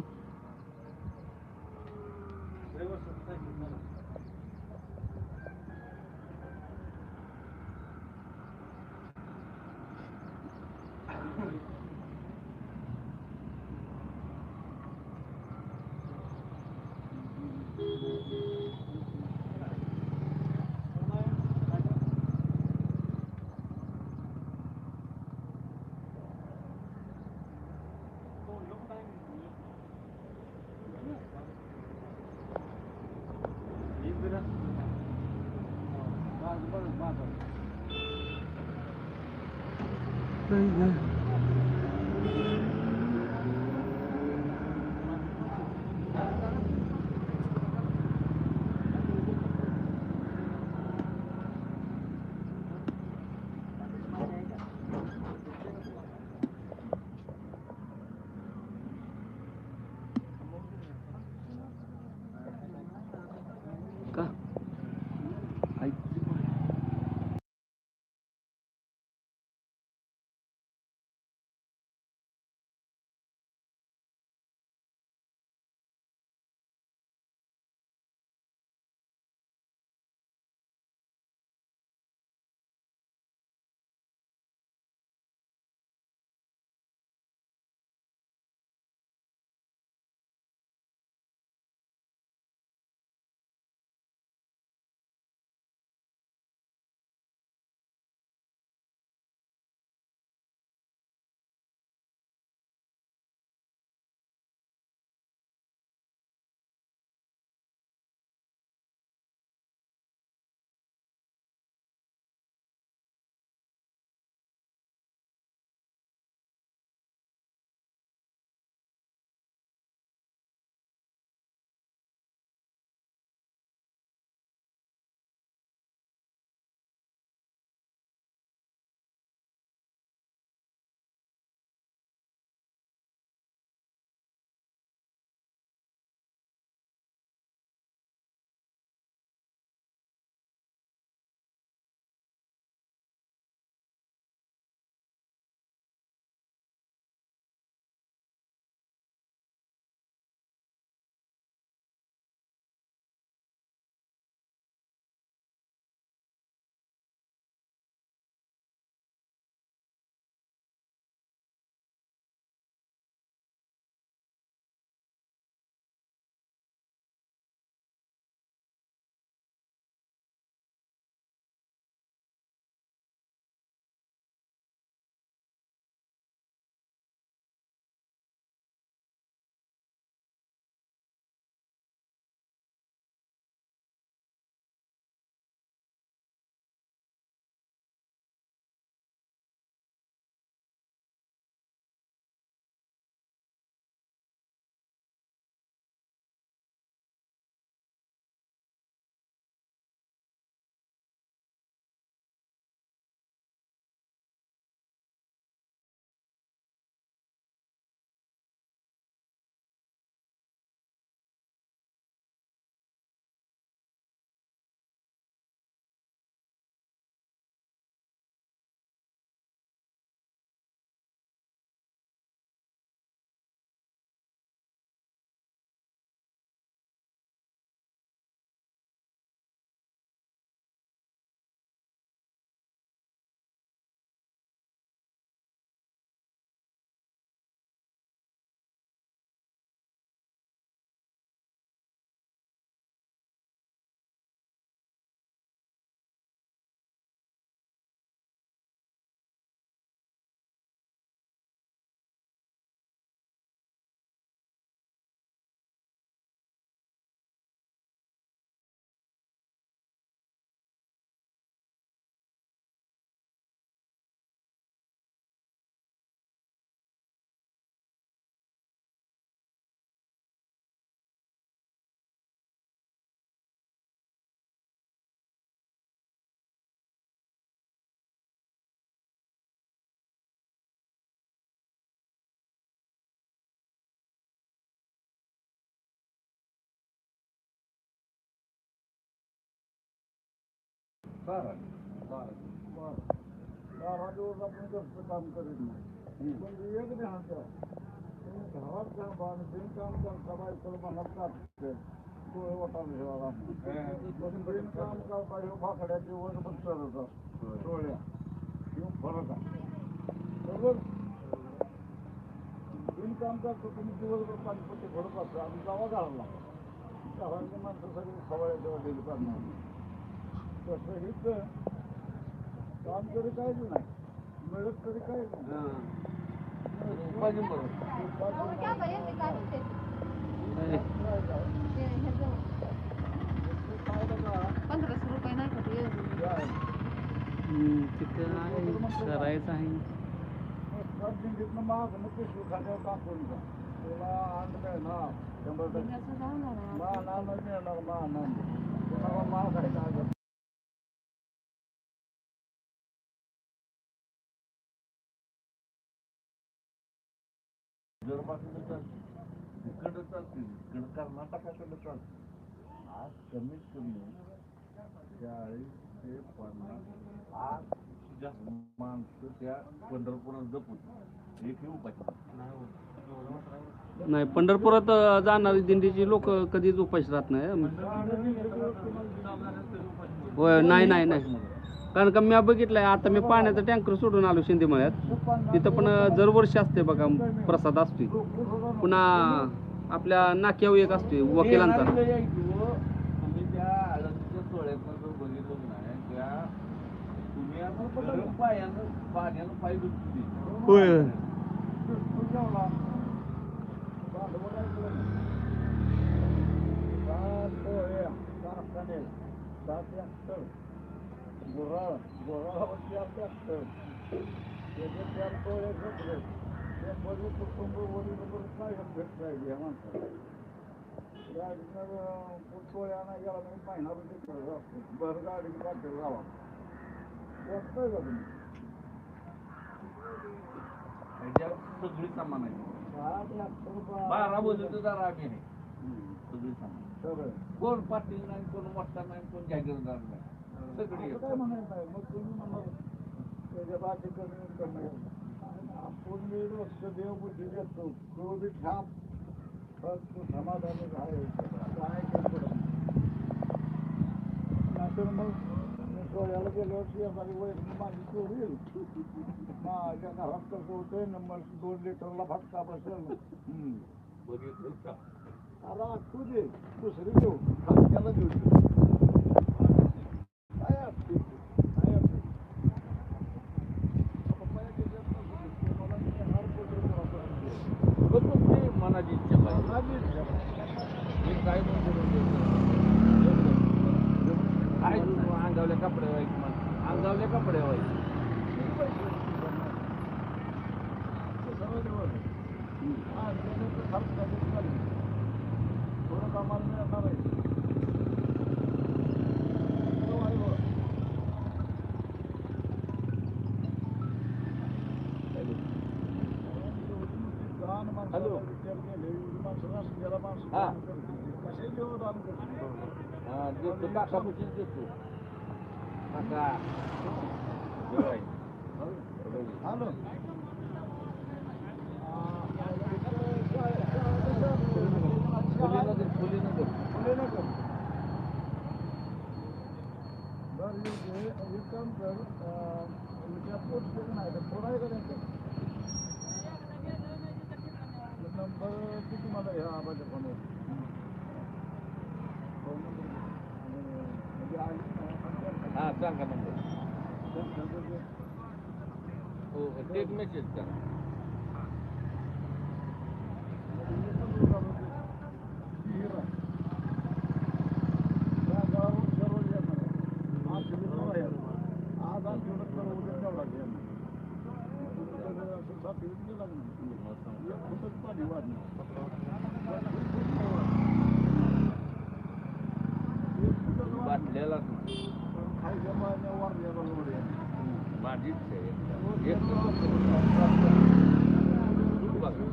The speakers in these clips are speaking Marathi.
これは食材になる बारा दिवस आपण घरचं काम करीत नाही पण एक ठेवा. तुम्ही घरात बिनकाम आणि बिनकाम करता बायकोला म्हणत जाते डोळे वाटायला ठेवायला पण बिनकाम करता ह्यो फाकड्याची वर पण चढत असतो डोळ्या ह्यो फरक आहे बरोबर बिनकाम करतो तुम्ही दिवसभर पाणीपट्टी भरत असतो आणि जावा घालला घरातली माणसं सगळी खवळ्या तेव्हा गेली करणार तसं हिच काम तरी काहीच नाही. मिळत तरी काहीच नाही. पंधराशे रुपये नाही. का ते हम्म, तिथं आहे करायचं आहे. जिंकत माग मग पिशवी खात्यावर टाकून जा. तुला अंड मिळणार. शंभर टक्के. असं जाणार आहे. मा नाना मिळणार मा नाना तुम्हाला माव खायचा आज विदर्भाकडे चालते. इकडं चालते इकडं कर्नाटकाकडे चालते आज कमीत कमी चाळीस ते पन्नास आज जास्त माणसं त्या पंढरपुरात जपून. एकही उपाय. नाही पंढरपुरात जाणारी दिंडीची लोक कधीच उपाशी राहत नाही होय नाही नाही नाही. कारण का मी बघितलंय आता मी पाण्याचा टँकर सोडून आलो शिंदेमळ्यात. तिथं पण दरवर्षी असते बघा प्रसाद असतोय. पुन्हा आपल्या नाक्यावर एक असतोय वकिलांचा. बघितलं होय. सात बरी कुटुंब वरील बरं काय भेट राहिली या माणसाला गाडीनं पोळ्या नाही गेला मी महिना तिकडे बरं गाडी पाठवली गावा वाटतंय का तुम्ही ह्याच्यावर सगळी सामान आहे सात लाख रुपये बारा बजूतदार आम्ही आहे सगळी सामान सगळं कोण पाटील नाही कोण मोठा नाही कोण जागीरदार नाही सगळी असं काय म्हणायचं आहे? मग तुम्ही म्हणणार त्याच्या बाकी कमी कमी. आपण मी रोजचं देव बुद्धी देतो. बी ठाप फक्त समाधानी आहे. काय केलं नाहीतर मग मी सोळ्याला गेलो वैर माझी चोरी येईल माझ्या घरात कसं होतंय? ना मग दोन लिटरला फटका बसेल. बघितलं का? अरे असू दे. दुसरी देऊ फटक्याला देऊ काय असते काय असते पण तुमची मनाची इच्छा पाहिजे मी काय म्हणतो काय अंगावल्या कपडे व्हायचे अंगावल्या कपडे व्हायचे थोडं कामाला मिळणार आहे हॅलो. हा. कसे जेव्हा दान करतो हा, देतो काका पशीच देतो काका जेवाय. हॅलो फुलीनगर फुलीनगर बर एक काम कर उद्या पोट स्टेशन आहे तर फोन आहे का त्यांचा नंबर ती तुम्हाला ह्या आबाच्या फोनवर फोन नंबर दे. आणि म्हणजे आली ना, संपर्क हा सांगा नंबर करा. हो ते एक मेसेज करा बाटल्याला माझीच आहे एक दूध बघा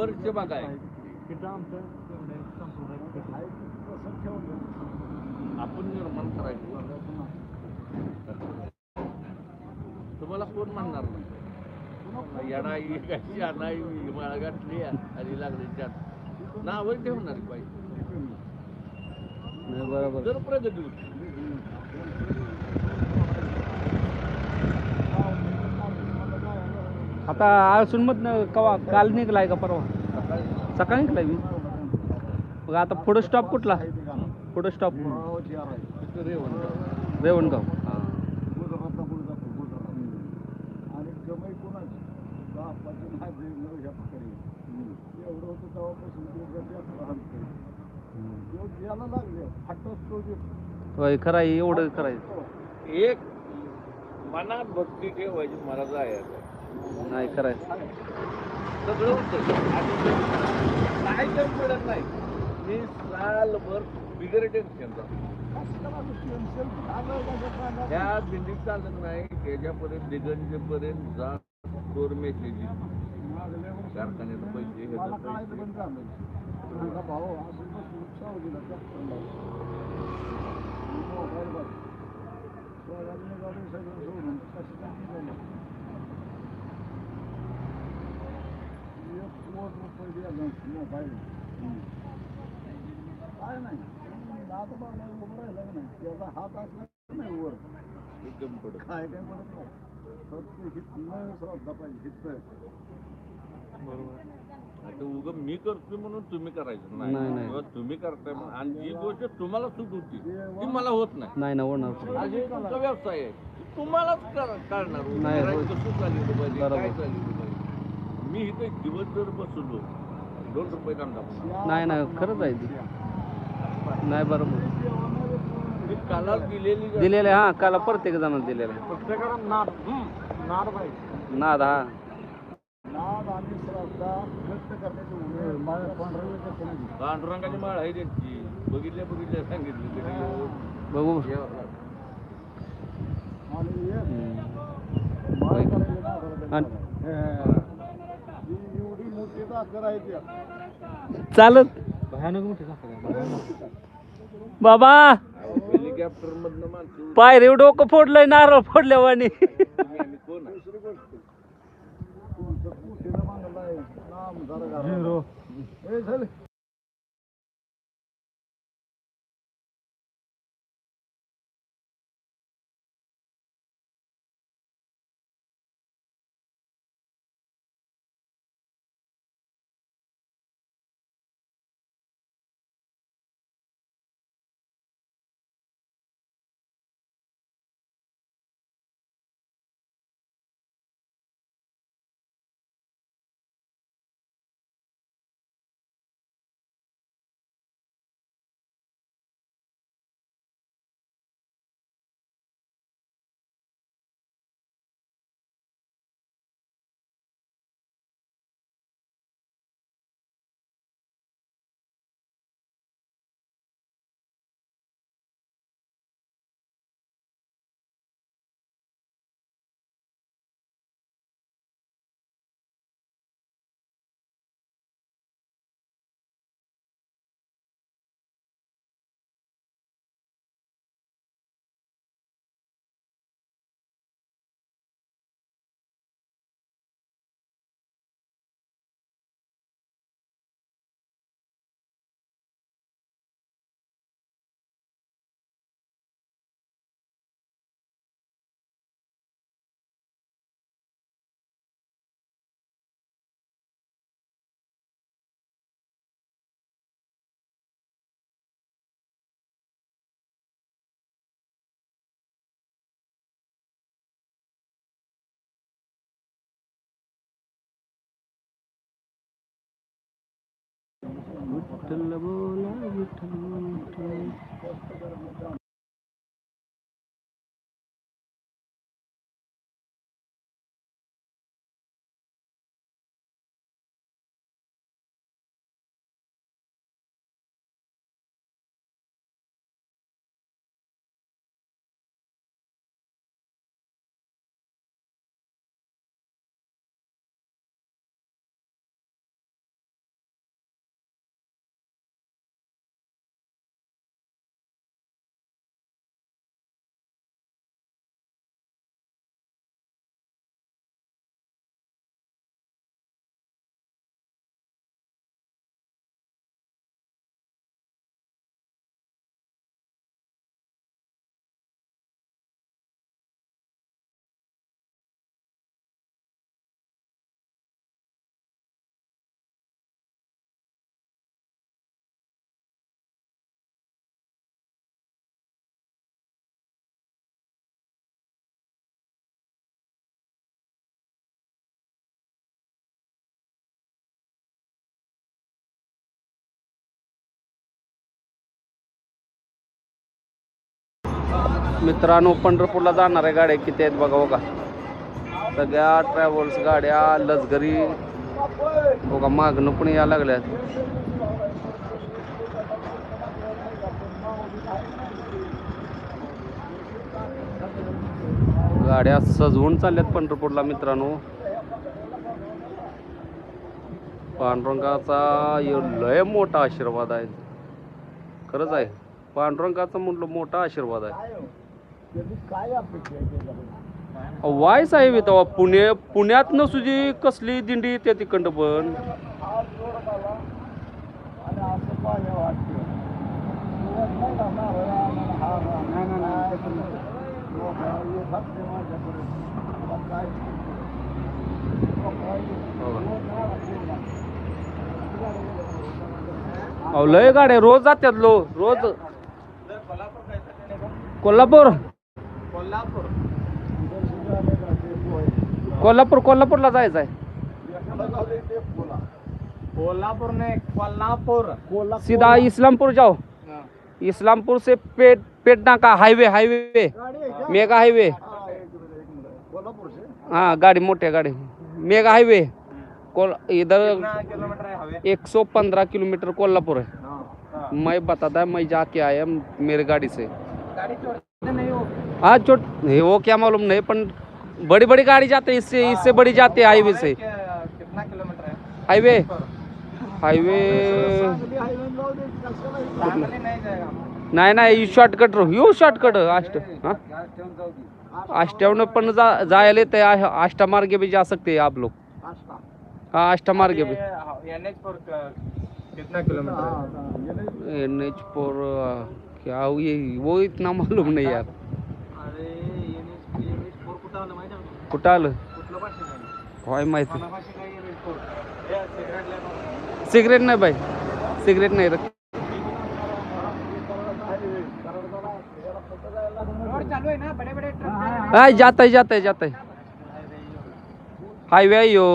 वरचे बघा आहे. आपण निर्माण करायचं. तुम्हाला कोण म्हणणार? नाही येडा एकाची अनाई माळ घातली आणि लागली त्यात. नाव ठेवणार पाहिजे नाही बरोबर. जर प्रगती होती. आता आळसून मधनं कवा काल निघलाय का परवा? सकाळी निघलाय मी. मग आता पुढं स्टॉप कुठला? पुढं स्टॉप रेवण रेवणगाव. हां जातो आणि एवढं होतं खरं आहे. एवढं करायचं एक मनात भक्ती ठेवायची मला जायचं नाही करायचं सगळं काय तर पडत नाही. मी सालभर बिगर टेन्शन ह्या दिंडीत चालत नाही त्याच्यापर्यंत दिगंजपर्यंत जा दोर मेसेज कारखान्याचं पैसे मला ह्याचं कळायचं पैसे पण झालं माझा भाऊ असं बसून सावलीला चक्कर मोबाईल बघ सोळाने गाडी सगळं नाही उभं राहिलं नाही त्याचा हात असला नाही वर एकदम पडत काय काय पडत नाही फक्त हितनं श्रद्धा पाहिजे हित आता उगं मी करतोय म्हणून तुम्ही करायचं. नाही, तुम्ही करताय म्हणून. आणि जी गोष्ट तुम्हाला सूट होती ती मला होत नाही. नाही ना होणार व्यवसाय आहे. तुम्हालाच कर- कळणार हो. नाही. कसं पाहिजे. काय पाहिजे मी इथे दिवस जर बसलो. दोन रुपये कांदा म्हणून नाही नाही खरंच आहे ते. नाही बरोबर. मी काला दिलेली दिलेलं आहे, हा काला प्रत्येक जणांना दिलेलं आहे. प्रत्येकाला नाद नाद पाहिजे नाद हा. नाद आणि श्रद्धा व्यक्त करण्याची उमेद. पांढरं कसं नाही पांडुरंगाची माळ आहे त्यांची. बघितल्या बघितल्या सांगितलं बघू. आणि हम्म. करायला. ही एवढी मोठी ताकद आहे त्या चालत. बाबा हेलिकॉप्टर मधनं माणसं पायरे डोकं फोडलंय नारळ फोडल्यावानी. तुम्ही विठ्ठल बोला विठ्ठल विठ्ठल मित्रांनो पंढरपूरला जाणाऱ्या गाड्या किती आहेत बघा बघा. सगळ्या ट्रॅव्हल्स गाड्या लसगरी बघा मागणं पण या लागल्यात. गाड्या सजवून चालल्यात पंढरपूरला मित्रांनो. पांडुरंगाचा लय मोठा आशीर्वाद आहे. खरंच आहे. पांडुरंगाचा म्हटलं मोठा आशीर्वाद आहे. काय अपेक्षा वाय साहेब तेव्हा पुणे पुण्यातनं सुजी कसली दिंडी येते तिकडं पण? येत अहो लय गाड्या रोज जात्यात लो रोज. कोल्हापूर? कोल्हापूर. कोल्हापूरला जायचं आहे. कोल्हापूर नाही कोल्हापूर. कोल्हापूर. सीधा इस्लामपुर जाओ इस्लामपुर से पेट पेटना का? Highway highway mega highway Kolhapur से हाँ गाड़ी मोटे गाड़ी. मेगा हाईवे कोल इधर है एक सौ पंद्रह किलोमीटर कोल्हापुर है मैं बताता मैं जाके आया मेरी गाड़ी से. गाड़ी हो चोट नहीं, वो क्या मालूम नहीं पर बड़ी बड़ी गाड़ी जाते इससे इससे बड़ी जाते हाईवे से। कितना किलोमीटर है? हाईवे? हाईवे नहीं नाही शॉर्टकट यो शॉर्टकट अष्ट हाँ? अष्टावन्न पण जा जायला येते अष्टामार्गे भी जा सकते हैं आप लोग। हाँ अष्टामार्गे भी। एन एच पर कितना किलोमीटर एन एच फोर क्या ये वो इतना मालूम नहीं यार। फोर कुठं आलं काय माहिती. सिगरेट नाही बाई. सिगरेट नाही हाय जात आहे जात आहे जात आहे हायवे आहे यो.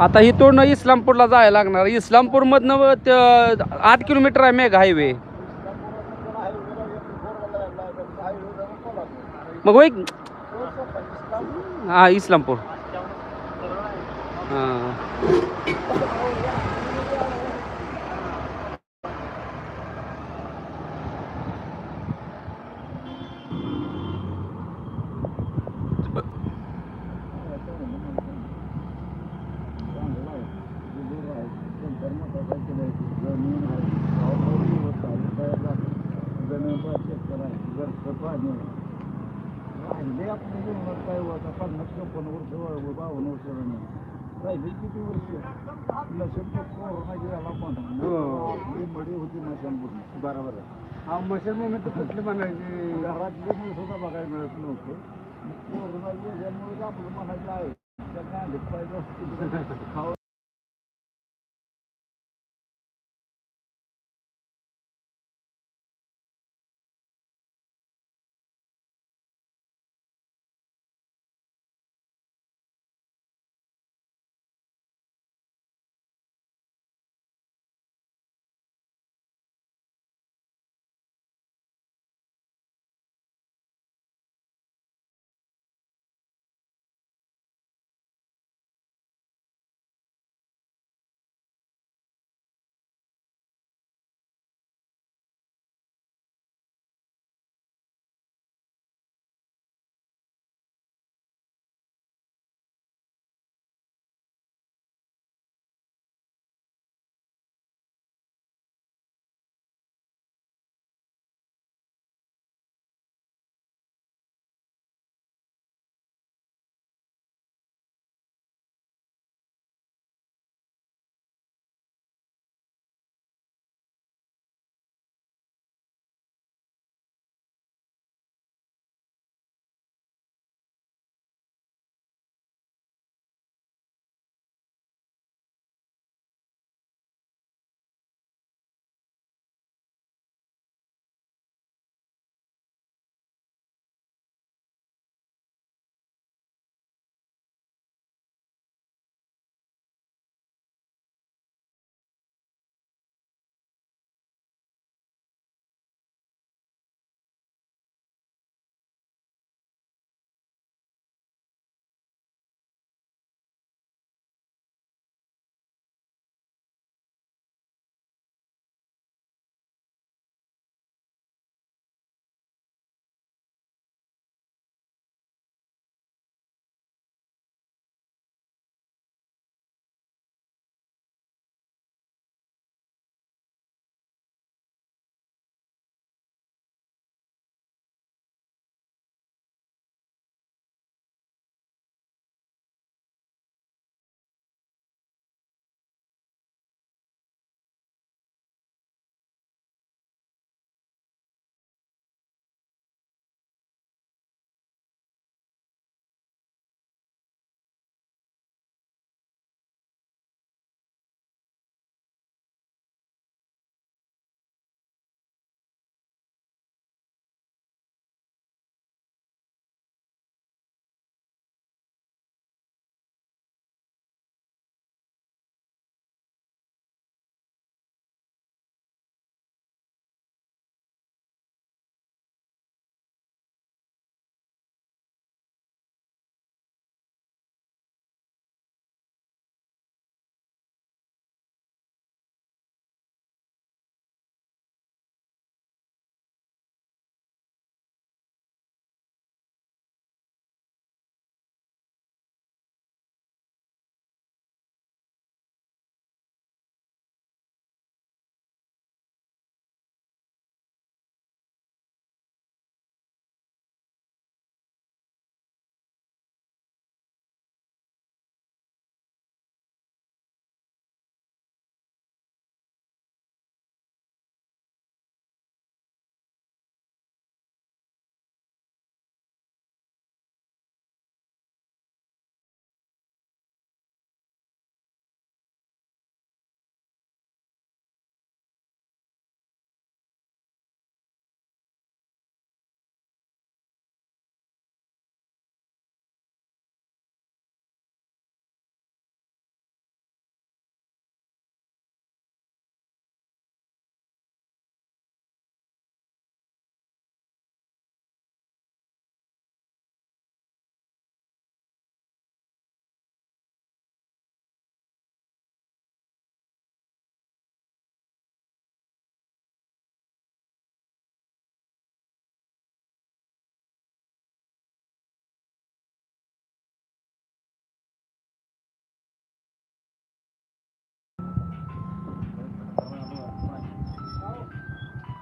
आता इथून इस्लामपूरला जायला लागणार. इस्लामपूरमधनं आठ किलोमीटर आहे मेघ हायवे. मग होय हा इस्लामपूर हां राहिले आपल्या जीवनात काय होतं पन्नास वर्ष बावन्न वर्ष राहिले किती वर्ष? तर कोरोना गेला पण मडी होती नशांपूर्ण बरोबर हा मशीन मध्ये कुठली म्हणायची घरातले सुद्धा बघायला मिळत नव्हतं. कोरोना गेल्यामुळे आपलं म्हणायचं आहे. त्यांना पाहिजे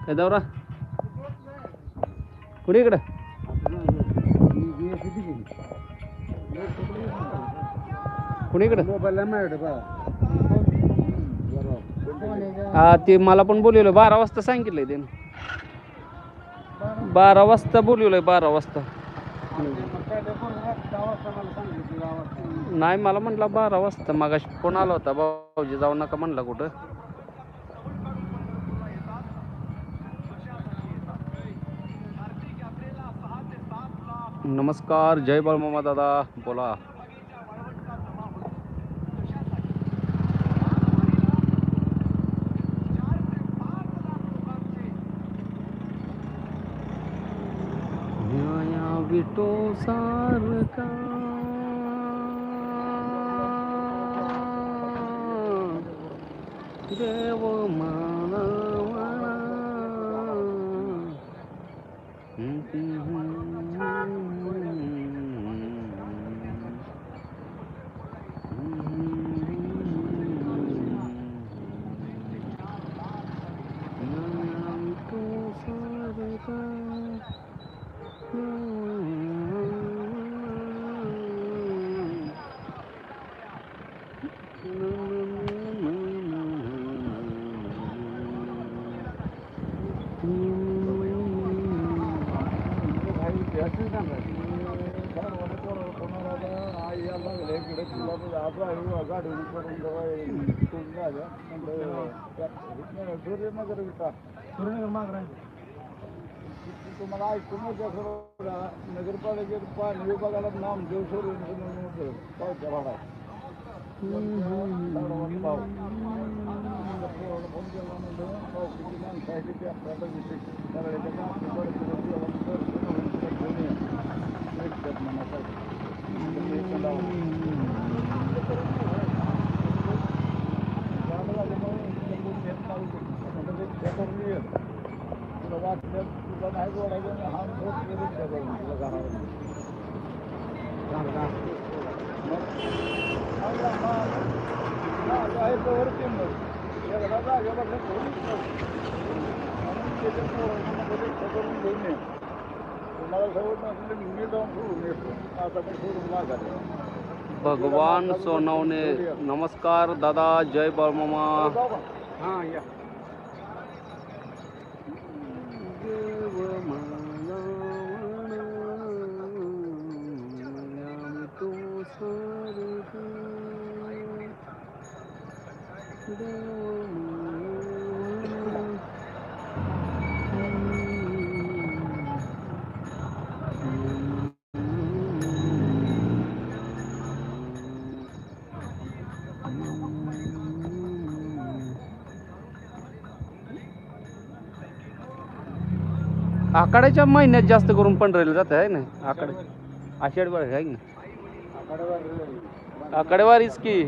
दौरा. कुठे इकडं? कुणी इकडं? हा ते मला पण बोलवलं बारा वाजता सांगितलंय त्यानं. बारा वाजता बोलवलंय बारा वाजता. नाही मला म्हटलं बारा वाजता मागाशी फोन आला होता भाऊजी जाऊ नका म्हणला कुठं. नमस्कार जय बल मामा दादा बोला। बिटो सार का। देवो सूर्यनगर माग तुम्हाला ऐकून नगरपालिकेत पाणी विभागाला नाम देव सूर्यनगर पावच्या भाडात फोन केला म्हणलं पावसाची माणसं आहे की आपल्याला विषय करायला तुला वाटलं तुला नाही जोडायचं हा रिक्षा करून तुला आखाड्याच्या महिन्यात जास्त करून पंढरीला जात आहे ना? आखाड. आषाढ आहे ना? आखाडेवारीच की.